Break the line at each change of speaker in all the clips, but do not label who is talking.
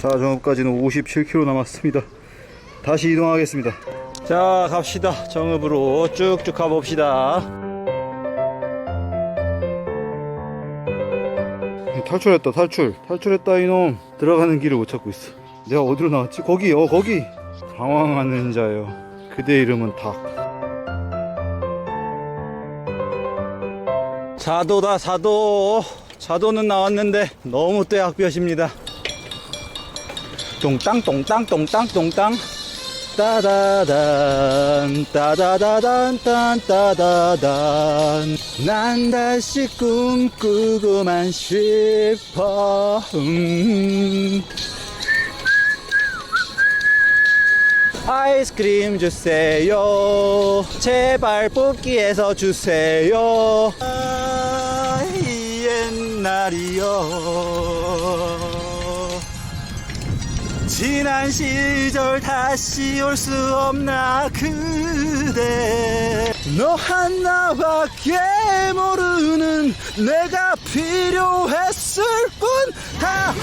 자 정읍까지는 57km 남았습니다. 다시 이동하겠습니다. 자 갑시다. 정읍으로 쭉쭉 가봅시다. 탈출했다 탈출. 탈출했다 이놈. 들어가는 길을 못 찾고 있어. 내가 어디로 나왔지? 거기 어 거기. 당황하는 자여 그대 이름은 닭. 사도다 사도. 사도는 나왔는데 너무 떼학볕입니다 똥땅 똥땅 똥땅 똥땅. 따다단 따다다단 딴 따다단. 난 다시 꿈꾸고만 싶어. 음. 아이스크림 주세요. 제발 뽑기에서 주세요. 아, 이 옛날이요 지난 시절 다시 올 수 없나 그대. 너 하나밖에 모르는 내가 필요했을 뿐다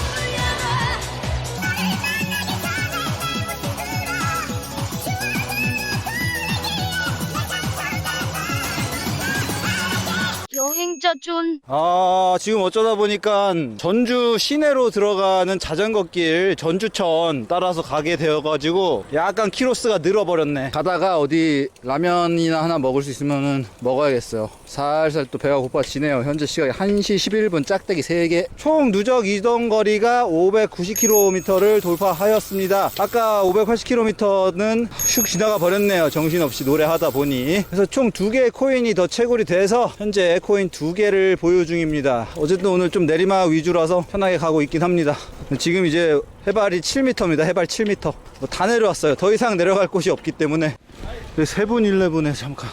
행자 존
아, 지금 어쩌다 보니까 전주 시내로 들어가는 자전거길 전주천 따라서 가게 되어가지고 약간 키로수가 늘어버렸네. 가다가 어디 라면이나 하나 먹을 수 있으면은 먹어야겠어요. 살살 또 배가 고파지네요. 현재 시각이 1시 11분 짝대기 3개. 총 누적 이동 거리가 590km를 돌파하였습니다. 아까 580km는 슉 지나가 버렸네요. 정신없이 노래하다 보니. 그래서 총 두 개의 코인이 더 채굴이 돼서 현재 코인 두 개를 보유 중입니다. 어쨌든 오늘 좀 내리막 위주라서 편하게 가고 있긴 합니다. 지금 이제 해발이 7m입니다. 해발 7m. 뭐 다 내려왔어요. 더 이상 내려갈 곳이 없기 때문에. 세븐일레븐에 잠깐.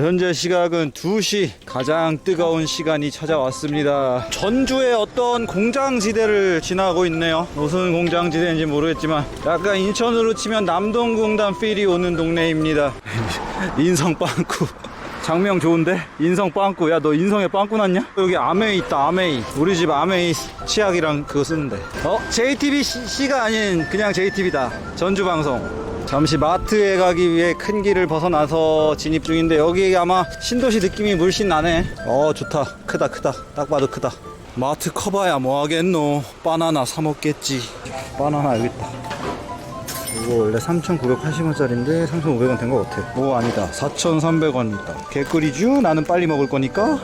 현재 시각은 2시 가장 뜨거운 시간이 찾아왔습니다. 전주의 어떤 공장지대를 지나고 있네요. 무슨 공장지대인지 모르겠지만 약간 인천으로 치면 남동공단 필이 오는 동네입니다. 인성 빵꾸. 장명 좋은데? 인성 빵꾸. 야, 너 인성에 빵꾸 났냐? 여기 아메이 있다, 아메이. 우리 집 아메이 치약이랑 그거 쓰는데. 어? JTBC가 아닌 그냥 JTB다. 전주방송. 잠시 마트에 가기 위해 큰 길을 벗어나서 진입 중인데 여기 아마 신도시 느낌이 물씬 나네. 어, 좋다. 크다, 크다. 딱 봐도 크다. 마트 커봐야 뭐 하겠노. 바나나 사 먹겠지. 바나나 여기 있다. 이거 원래 3,980원짜리인데 3,500원 된것 같아. 오 아니다. 4,300원 있다. 개꿀이쥬? 나는 빨리 먹을 거니까.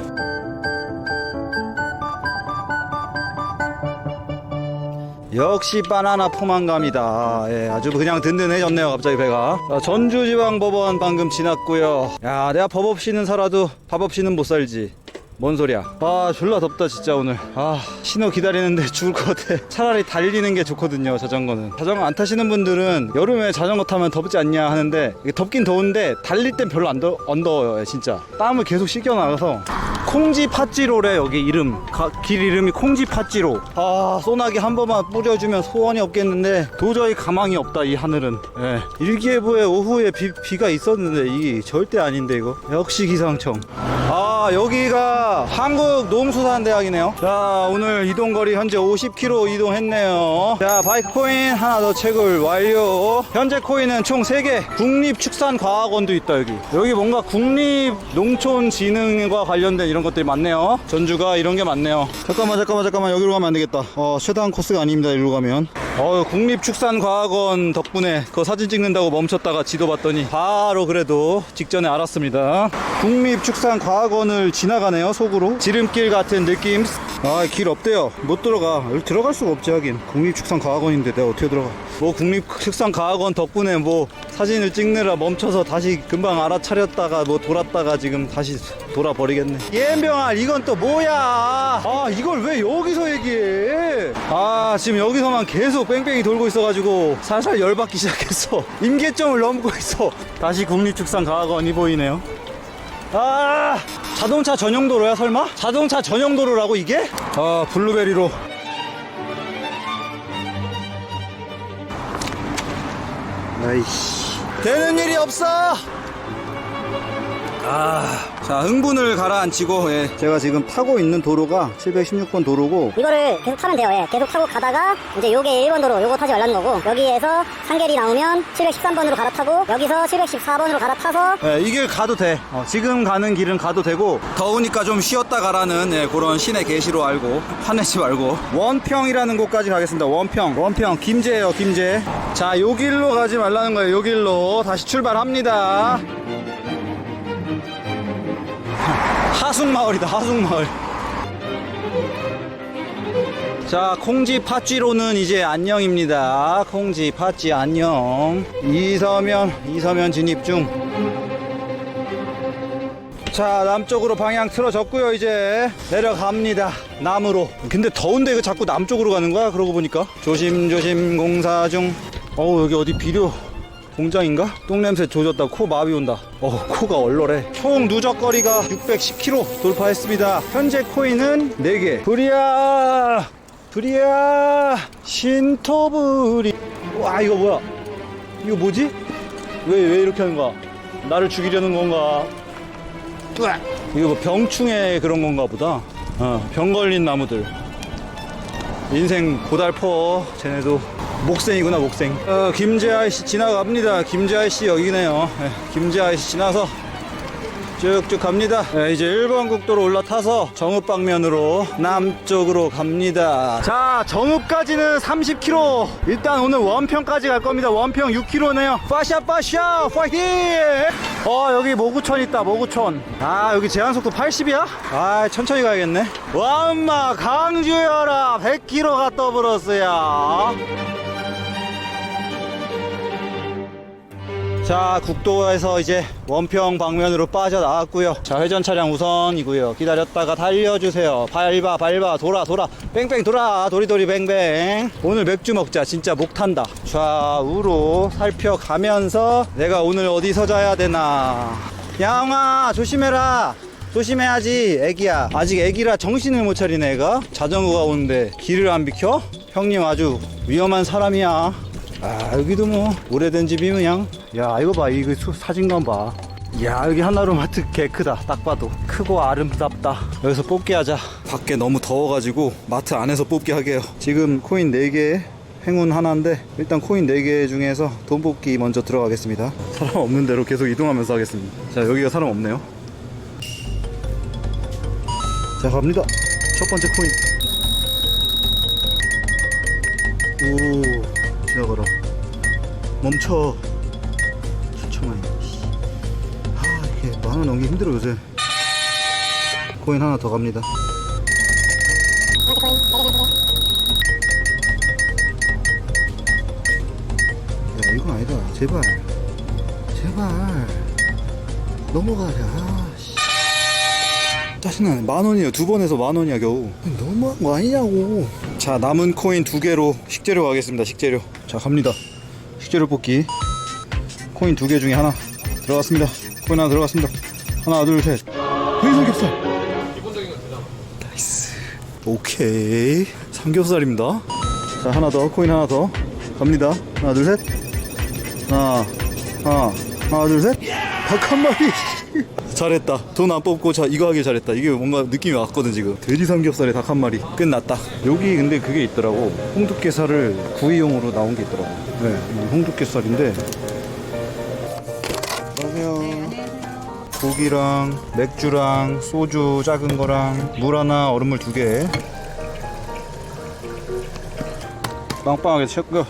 역시 바나나 포만감이다. 예, 아주 그냥 든든해졌네요. 갑자기 배가. 자, 전주지방법원 방금 지났고요. 야, 내가 법 없이는 살아도 밥 없이는 못 살지. 뭔 소리야? 아, 졸라 덥다 진짜 오늘. 아, 신호 기다리는데 죽을 것 같아. 차라리 달리는 게 좋거든요. 자전거는. 자전거 안 타시는 분들은 여름에 자전거 타면 덥지 않냐 하는데 덥긴 더운데 달릴 땐 별로 안, 더, 안 더워요. 예, 진짜. 땀을 계속 씻겨 나가서 콩지 팥지로래 여기 이름 가- 길 이름이 콩지 팥지로 아 소나기 한 번만 뿌려주면 소원이 없겠는데 도저히 가망이 없다 이 하늘은 예. 일기예보에 오후에 비, 비가 있었는데 이게 절대 아닌데 이거 역시 기상청 아 여기가 한국농수산대학이네요. 자 오늘 이동거리 현재 50km 이동했네요. 자 바이크 코인 하나 더 채굴 완료. 현재 코인은 총 3개. 국립축산과학원도 있다 여기. 여기 뭔가 국립농촌진흥과 관련된 이런 것들이 많네요. 전주가 이런 게 많네요. 잠깐만 잠깐만 잠깐만. 여기로 가면 안 되겠다. 어 최대한 코스가 아닙니다 이리로 가면. 어 국립축산과학원 덕분에 그 사진 찍는다고 멈췄다가 지도 봤더니 바로 그래도 직전에 알았습니다. 국립축산과학원을 지나가네요 속으로. 지름길 같은 느낌. 아 길 없대요. 못 들어가. 여기 들어갈 수가 없지 하긴. 국립축산과학원인데 내가 어떻게 들어가? 뭐 국립축산과학원 덕분에 뭐 사진을 찍느라 멈춰서 다시 금방 알아차렸다가 뭐 돌았다가 지금 다시 돌아버리겠네. 예병아 이건 또 뭐야? 아 이걸 왜 여기서 얘기해? 아 지금 여기서만 계속 뺑뺑이 돌고 있어가지고 살살 열받기 시작했어. 임계점을 넘고 있어. 다시 국립축산과학원이 보이네요 아 자동차 전용 도로야 설마? 자동차 전용 도로라고 이게? 아 블루베리로 아이씨 되는 일이 없어 아, 자 흥분을 가라앉히고 예, 제가 지금 타고 있는 도로가 716번 도로고.
이거를 계속 타면 돼요. 예. 계속 타고 가다가 이제 요게 1번 도로 요거 타지 말라는 거고 여기에서 상계리 나오면 713번으로 갈아타고 여기서 714번으로 갈아타서
예, 이길 가도 돼. 어, 지금 가는 길은 가도 되고 더우니까 좀 쉬었다 가라는 예, 그런 신의 계시로 알고 화내지 말고. 원평이라는 곳까지 가겠습니다 원평. 원평 김제예요 김제. 자 요 길로 가지 말라는 거예요 요 길로. 다시 출발합니다 하숙마을이다 하숙마을. 자 콩지 팥쥐로는 이제 안녕입니다. 콩지 팥쥐 안녕. 이서면 이서면 진입 중. 자 남쪽으로 방향 틀어졌고요 이제. 내려갑니다 남으로. 근데 더운데 이거 자꾸 남쪽으로 가는 거야? 그러고 보니까? 조심조심 공사 중. 어우 여기 어디 비료 공장인가? 똥냄새 조졌다. 코 마비 온다 어 코가 얼얼해 총 누적거리가 610km 돌파했습니다 현재 코인은 4개 브리아 브리아 신토브리 와 이거 뭐야 이거 뭐지? 왜 왜 이렇게 하는 거야 나를 죽이려는 건가 으악. 이거 뭐 병충해 그런 건가 보다. 어, 병 걸린 나무들. 인생 고달퍼. 쟤네도 목생이구나, 목생. 어, 김제 아이씨 지나갑니다. 김제 아이씨 여기네요. 예, 김제 아이씨 지나서 쭉쭉 갑니다. 예, 이제 1번 국도로 올라타서 정읍 방면으로 남쪽으로 갑니다. 자, 정읍까지는 30km. 일단 오늘 원평까지 갈 겁니다. 원평 6km네요. 파샤 파샤 파이팅! 어, 여기 모구천 있다. 모구천. 아, 여기 제한 속도 80이야? 아, 천천히 가야겠네. 와엄마 강주여라 100km가 떠버렸어요. 자 국도에서 이제 원평 방면으로 빠져나왔고요. 자 회전 차량 우선이고요. 기다렸다가 달려주세요. 밟아 밟아 돌아 돌아. 뺑뺑 돌아. 도리도리 뱅뱅 오늘 맥주 먹자. 진짜 목 탄다. 좌우로 살펴가면서 내가 오늘 어디서 자야 되나. 양아 조심해라. 조심해야지 애기야. 아직 애기라 정신을 못 차리네 애가. 자전거가 오는데 길을 안 비켜? 형님 아주 위험한 사람이야. 아 여기도 뭐 오래된 집이 그냥 야 이거 봐. 이거 수- 사진관 봐. 야 여기 하나로마트 개 크다. 딱 봐도. 크고 아름답다. 여기서 뽑기 하자. 밖에 너무 더워가지고 마트 안에서 뽑기 하게요. 지금 코인 4개 행운 하나인데 일단 코인 4개 중에서 돈 뽑기 먼저 들어가겠습니다. 사람 없는 대로 계속 이동하면서 하겠습니다. 자 여기가 사람 없네요. 자 갑니다. 첫 번째 코인. 오 지나가라. 멈춰 만원 넘기 힘들어 요새. 코인 하나 더 갑니다. 야 이건 아니다. 제발. 제발. 넘어가자. 아, 씨. 짜증나네 만 원이에요. 두 번에서 만 원이야 겨우. 너무한 거 아니냐고. 자 남은 코인 두 개로 식재료 가겠습니다 식재료. 자 갑니다. 식재료 뽑기. 코인 두 개 중에 하나 들어갔습니다. 코인 하나 들어갔습니다 하나 둘셋. 회삼겹살. 나이스. 오케이. 삼겹살입니다. 자 하나 더. 코인 하나 더. 갑니다. 하나 둘 셋. 하나 하나 하나 둘셋. 닭 한 마리. 잘했다. 돈 안 뽑고 자 이거 하길 잘했다. 이게 뭔가 느낌이 왔거든 지금. 돼지 삼겹살에 닭 한 마리. 끝났다. 여기 근데 그게 있더라고. 홍두깨살을 구이용으로 나온 게 있더라고. 네이 홍두깨살인데 고기랑 맥주랑 소주 작은 거랑 물 하나 얼음물 두 개. 빵빵하게 쳤고요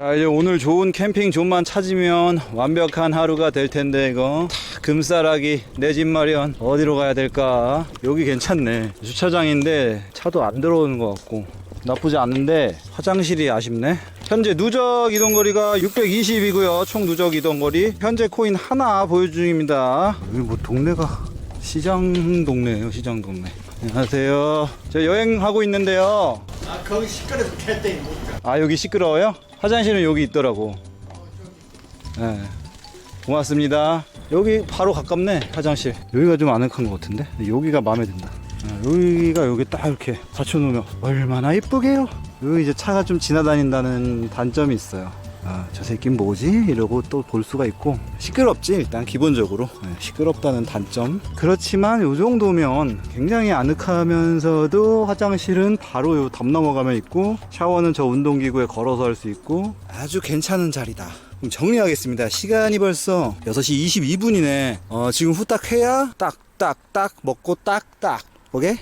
아, 이제 오늘 좋은 캠핑 존만 찾으면 완벽한 하루가 될 텐데 이거. 다 금싸라기. 내 집 마련. 어디로 가야 될까? 여기 괜찮네. 주차장인데 차도 안 들어오는 것 같고 나쁘지 않은데 화장실이 아쉽네. 현재 누적 이동거리가 620이고요. 총 누적 이동거리 현재 코인 하나 보유 중입니다. 여기 뭐 동네가 시장 동네예요. 시장 동네. 안녕하세요. 저 여행하고 있는데요.
아 거기 시끄러서 캘때
아 여기 시끄러워요? 화장실은 여기 있더라고. 네. 고맙습니다. 여기 바로 가깝네 화장실. 여기가 좀 아늑한 것 같은데 여기가 마음에 든다. 아, 여기가 여기 딱 이렇게 받쳐놓으면 얼마나 이쁘게요. 여기 이제 차가 좀 지나다닌다는 단점이 있어요. 아, 저 새끼는 뭐지? 이러고 또 볼 수가 있고 시끄럽지 일단 기본적으로 네, 시끄럽다는 단점 그렇지만 요 정도면 굉장히 아늑하면서도 화장실은 바로 요 담 넘어가면 있고 샤워는 저 운동기구에 걸어서 할 수 있고 아주 괜찮은 자리다 그럼 정리하겠습니다 시간이 벌써 6시 22분이네 어, 지금 후딱 해야 딱딱딱 먹고 딱딱 오케이?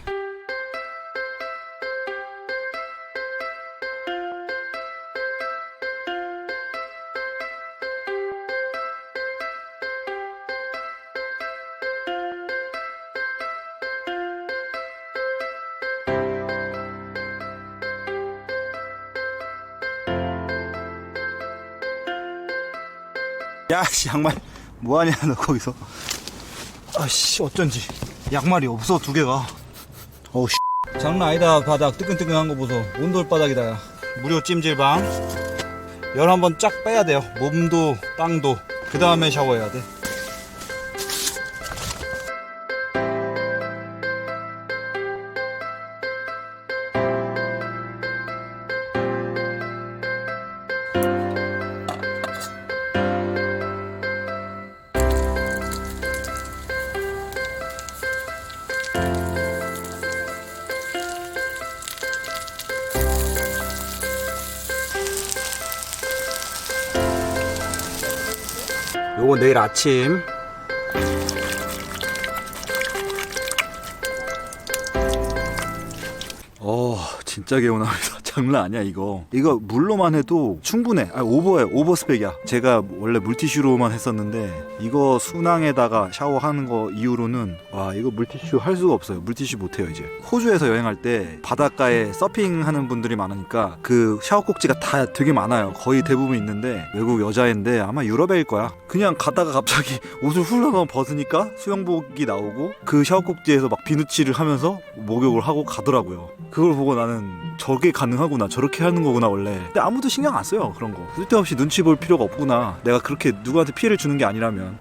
야 씨 양말 뭐하냐 너 거기서? 아씨 어쩐지. 양말이 없어 두 개가. 씨 장난 아니다. 바닥 뜨끈뜨끈한 거 보소. 온돌 바닥이다. 야. 무료 찜질방. 열 한번 쫙 빼야 돼요. 몸도 땅도. 그 다음에 샤워해야 돼 내일 아침. 어 진짜 개운합니다 장난 아니야 이거. 이거 물로만 해도 충분해. 아 오버해 오버 스펙이야. 제가 원래 물티슈로만 했었는데 이거 순항에다가 샤워하는 거 이후로는 와 이거 물티슈 할 수가 없어요. 물티슈 못해요 이제. 호주에서 여행할 때 바닷가에 서핑하는 분들이 많으니까 그 샤워 꼭지가 다 되게 많아요. 거의 대부분 있는데 외국 여자인데 아마 유럽애일 거야. 그냥 가다가 갑자기 옷을 훌러덩 벗으니까 수영복이 나오고 그 샤워 꼭지에서 막 비누칠을 하면서 목욕을 하고 가더라고요. 그걸 보고 나는 저게 가능 하구나. 저렇게 하는 거구나 원래. 근데 아무도 신경 안 써요 그런 거. 쓸데없이 눈치 볼 필요가 없구나. 내가 그렇게 누구한테 피해를 주는 게 아니라면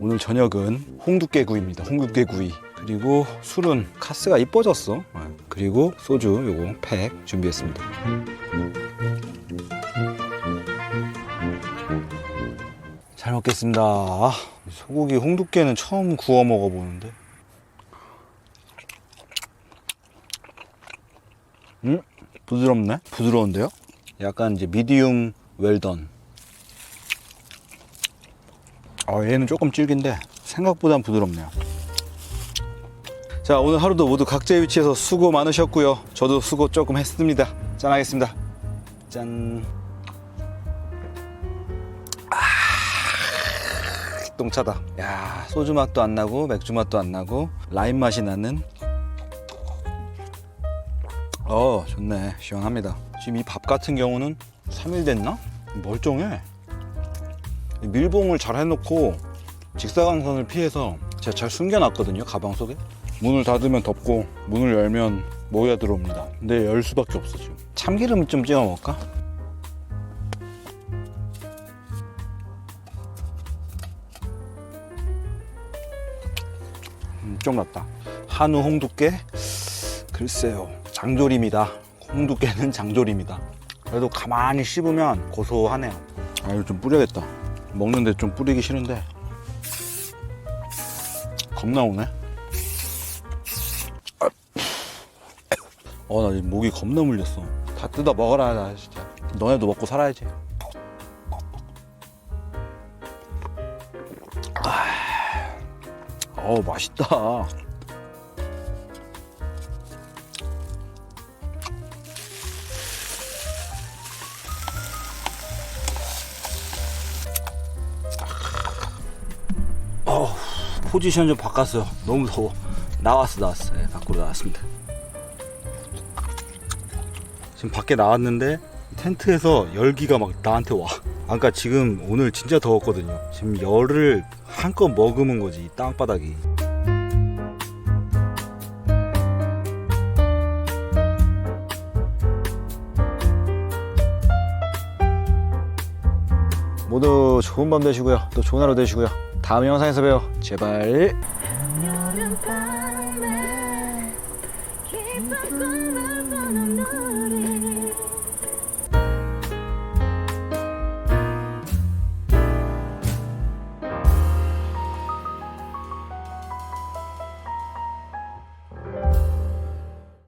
오늘 저녁은 홍두깨구이입니다. 홍두깨구이. 그리고 술은 카스가 이뻐졌어. 어, 그리고 소주 요거 팩 준비했습니다. 잘 먹겠습니다. 아, 소고기 홍두깨는 처음 구워 먹어보는데. 음, 부드럽네. 부드러운데요? 약간 이제 미디움 웰던. 아, 얘는 조금 질긴데 생각보단 부드럽네요. 자, 오늘 하루도 모두 각자의 위치에서 수고 많으셨고요. 저도 수고 조금 했습니다. 짠 하겠습니다. 짠. 아, 똥차다. 야, 소주 맛도 안 나고 맥주 맛도 안 나고 라임 맛이 나는 어, 좋네. 시원합니다. 지금 이 밥 같은 경우는 3일 됐나? 멀쩡해. 밀봉을 잘 해놓고 직사광선을 피해서 제가 잘 숨겨놨거든요 가방 속에 문을 닫으면 덥고 문을 열면 모기가 들어옵니다 근데 열 수밖에 없어 지금 참기름을 좀 찍어 먹을까? 음, 좀 낫다 한우 홍두깨 글쎄요 장조림이다. 홍두깨는 장조림이다. 그래도 가만히 씹으면 고소하네요. 아, 이거 좀 뿌려야겠다. 먹는데 좀 뿌리기 싫은데. 겁나 오네. 어, 나 지금 목이 겁나 물렸어. 다 뜯어 먹어라, 나 진짜. 너네도 먹고 살아야지. 아, 어우, 맛있다. 포지션 좀 바꿨어요. 너무 더워. 나왔어, 나왔어. 네, 밖으로 나왔습니다. 지금 밖에 나왔는데 텐트에서 열기가 막 나한테 와. 아까 지금 오늘 진짜 더웠거든요. 지금 열을 한껏 머금은 거지, 이 땅바닥이. 모두 좋은 밤 되시고요. 또 좋은 하루 되시고요. 다음 영상에서 봬요. 제발.